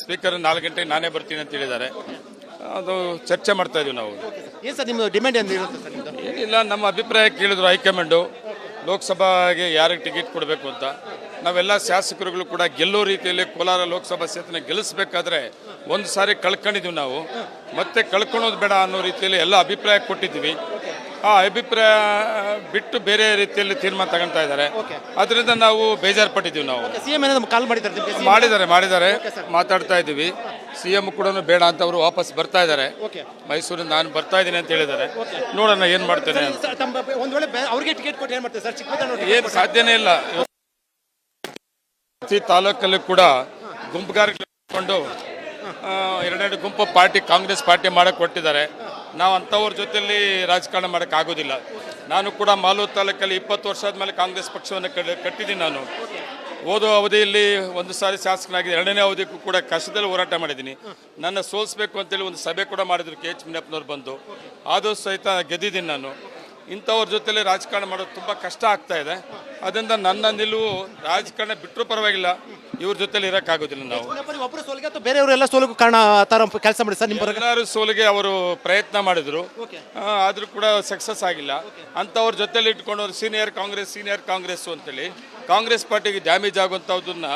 Speaker ನಾಲ್ಕು ಗಂಟೆಗೆ ನಾನೇ ಬರ್ತೀನಿ ಅಂತ ಹೇಳಿದ್ದಾರೆ. ಅದು ಚರ್ಚೆ ಮಾಡ್ತಾ ಇದೀವಿ ನಾವು. ಏನು ಸರ್ ನಿಮ್ಮದು ಡಿಮ್ಯಾಂಡ್ ಏನು ಇರುತ್ತೆ ಸರ್ ನಿಮ್ಮದು ಏನಿಲ್ಲ ನಮ್ಮ ಅಭಿಪ್ರಾಯ ಕೇಳಿದ್ರು ಹೈಕಮಾಂಡು. ಲೋಕಸಭಾಗೆ ಯಾರಿಗೆ ಟಿಕೆಟ್ ಕೊಡಬೇಕು ಅಂತ. ನಾವೆಲ್ಲ ಶಾಸಕರುಗಳು ಕೂಡ ಗೆಲ್ಲೋ ರೀತಿಯಲ್ಲಿ ಕೋಲಾರ ಲೋಕಸಭಾ ಕ್ಷೇತ್ರನ ಗೆಲ್ಲಿಸಬೇಕಾದ್ರೆ ಒಂದು ಸಾರಿ ಕಳ್ಕೊಂಡಿದ್ದೀವಿ ನಾವು. ಮತ್ತೆ ಕಳ್ಕೊಳೋದು ಬೇಡ ಅನ್ನೋ ರೀತಿಯಲ್ಲಿ ಎಲ್ಲ ಅಭಿಪ್ರಾಯ ಕೊಟ್ಟಿದ್ದೀವಿ. ಆ ಅಭಿಪ್ರಾಯ ಬಿಟ್ಟು ಬೇರೆ ರೀತಿಯಲ್ಲಿ ತೀರ್ಮಾನ ತಗೊಳ್ತಾ ಇದ್ದಾರೆ. ಅದರಿಂದ ನಾವು ಬೇಜಾರು ಪಟ್ಟಿದ್ದೀವಿ ನಾವು. ಸಿ ಎಂ ಏನಾದ್ರು ಕಾಲ್ ಮಾಡಿದ್ದಾರೆ ನಿಮಗೆ? ಮಾಡಿದ್ದಾರೆ ಮಾಡಿದ್ದಾರೆ. ಮಾತಾಡ್ತಾ ಇದ್ದೀವಿ. ಸಿ ಎಂ ಕೂಡ ಬೇಡ ಅಂತ ಅವರು ವಾಪಸ್ ಬರ್ತಾ ಇದ್ದಾರೆ. ಓಕೆ ಮೈಸೂರಿಂದ ನಾನು ಬರ್ತಾ ಇದ್ದೀನಿ ಅಂತ ಹೇಳಿದ್ದಾರೆ. ನೋಡೋಣ ಏನು ಮಾಡ್ತೇನೆ ಒಂದು ವೇಳೆ ಅವ್ರಿಗೆ ಟಿಕೆಟ್ ಕೊಟ್ಟು ಏನು ಮಾಡ್ತಾರೆ ಸರ್? ಏನು ಸಾಧ್ಯನೇ ಇಲ್ಲ. ಪ್ರತಿ ತಾಲೂಕಲ್ಲೂ ಕೂಡ ಗುಂಪುಗಾರಿಕೊಂಡು ಎರಡೆರಡು ಗುಂಪು ಪಾರ್ಟಿ ಕಾಂಗ್ರೆಸ್ ಪಾರ್ಟಿ ಮಾಡಕ್ಕೆ ಕೊಟ್ಟಿದ್ದಾರೆ. ನಾವು ಅಂಥವ್ರ ಜೊತೆಯಲ್ಲಿ ರಾಜಕಾರಣ ಮಾಡೋಕ್ಕಾಗೋದಿಲ್ಲ. ನಾನು ಕೂಡ ಮಾಲೂರು ತಾಲೂಕಲ್ಲಿ ಇಪ್ಪತ್ತು ವರ್ಷ ಆದಮೇಲೆ ಕಾಂಗ್ರೆಸ್ ಪಕ್ಷವನ್ನು ಕಟ್ಟಿದ್ದೀನಿ ನಾನು. ಓದೋ ಅವಧಿಯಲ್ಲಿ ಒಂದು ಸಾರಿ ಶಾಸಕನಾಗಿದೆ ಎರಡನೇ ಅವಧಿಗೂ ಕೂಡ ಕಷ್ಟದಲ್ಲಿ ಹೋರಾಟ ಮಾಡಿದ್ದೀನಿ. ನನ್ನ ಸೋಲಿಸ್ಬೇಕು ಅಂತೇಳಿ ಒಂದು ಸಭೆ ಕೂಡ ಮಾಡಿದ್ರು ಕೆ ಎಚ್ ಮುನಿಯಪ್ಪನವ್ರು ಬಂದು. ಆದರೂ ಸಹಿತ ಗೆದ್ದಿದ್ದೀನಿ ನಾನು. ಇಂಥವ್ರ ಜೊತೆಲಿ ರಾಜಕಾರಣ ಮಾಡೋದು ತುಂಬ ಕಷ್ಟ ಆಗ್ತಾ ಇದೆ. ಅದರಿಂದ ನನ್ನ ನಿಲುವು ರಾಜಕಾರಣ ಬಿಟ್ಟರೂ ಪರವಾಗಿಲ್ಲ. ಇವ್ರ ಜೊತೆಲಿ ಇರೋಕ್ಕಾಗೋದಿಲ್ಲ ನಾವು. ಒಬ್ಬರು ಸೋಲಿಗೆ ಅಥವಾ ಬೇರೆಯವರೆಲ್ಲ ಸೋಲಿಗೂ ಕಾರಣ ತರ ಕೆಲಸ ಮಾಡಿ ಸರ್ ನಿಮ್ಮ ಎಲ್ಲರೂ ಸೋಲಿಗೆ ಅವರು ಪ್ರಯತ್ನ ಮಾಡಿದರು. ಆದರೂ ಕೂಡ ಸಕ್ಸಸ್ ಆಗಿಲ್ಲ. ಅಂಥವ್ರ ಜೊತೆಲಿ ಇಟ್ಕೊಂಡು ಅವ್ರು ಸೀನಿಯರ್ ಕಾಂಗ್ರೆಸ್ ಸೀನಿಯರ್ ಕಾಂಗ್ರೆಸ್ಸು ಅಂತೇಳಿ ಕಾಂಗ್ರೆಸ್ ಪಾರ್ಟಿಗೆ ಡ್ಯಾಮೇಜ್ ಆಗುವಂಥದ್ದನ್ನ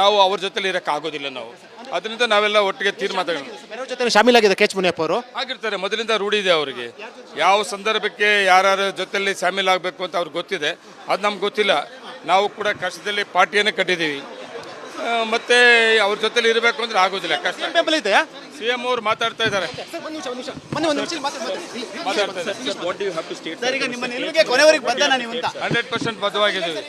ನಾವು ಅವ್ರ ಜೊತೆಲಿ ಇರೋಕ್ಕಾಗೋದಿಲ್ಲ ನಾವು. ಅದರಿಂದ ನಾವೆಲ್ಲ ಒಟ್ಟಿಗೆ ತೀರ್ಮಾನ ತಗೊಂಡು ಬೇರೆಯವ್ರ ಜೊತೆ ಶಾಮೀಲಾಗಿದೆ ಕೆ ಎಚ್ ಮುನಿಯಪ್ಪ ಅವರು. ಆಗಿರ್ತಾರೆ ಮೊದಲಿಂದ ರೂಢಿ ಇದೆ ಅವರಿಗೆ. ಯಾವ ಸಂದರ್ಭಕ್ಕೆ ಯಾರ್ಯಾರ ಜೊತೆಯಲ್ಲಿ ಶಾಮೀಲ್ ಆಗಬೇಕು ಅಂತ ಅವ್ರಿಗೆ ಗೊತ್ತಿದೆ. ಅದು ನಮ್ಗೆ ಗೊತ್ತಿಲ್ಲ. ನಾವು ಕೂಡ ಕಷ್ಟದಲ್ಲಿ ಪಾರ್ಟಿಯನ್ನು ಕಟ್ಟಿದ್ದೀವಿ. ಆ, ಮತ್ತೆ ಅವ್ರ ಜೊತೆಲಿ ಇರಬೇಕು ಅಂದ್ರೆ ಆಗೋದಿಲ್ಲ ಕಷ್ಟ. ಬೆಂಬಲ ಇದೆಯಾ? ಸಿ ಎಂ ಅವ್ರು ಮಾತಾಡ್ತಾ ಇದ್ದಾರೆ. ಸರ್ ಒಂದು ನಿಮಿಷ ಒಂದು ನಿಮಿಷ. ಮೊನ್ನೆ ಒಂದು ನಿಮಿಷ ಮಾತಾಡಿ ಮಾತಾಡ್ತಾ ಇದ್ದಾರೆ. ಈಗ ನಿಮ್ಮ ನಿಲುವಿಗೆ ಕೊನೆವರೆಗೆ ಅಂತ ಹಂಡ್ರೆಡ್ ಪರ್ಸೆಂಟ್ ಬದ್ಧವಾಗಿದ್ದೀವಿ.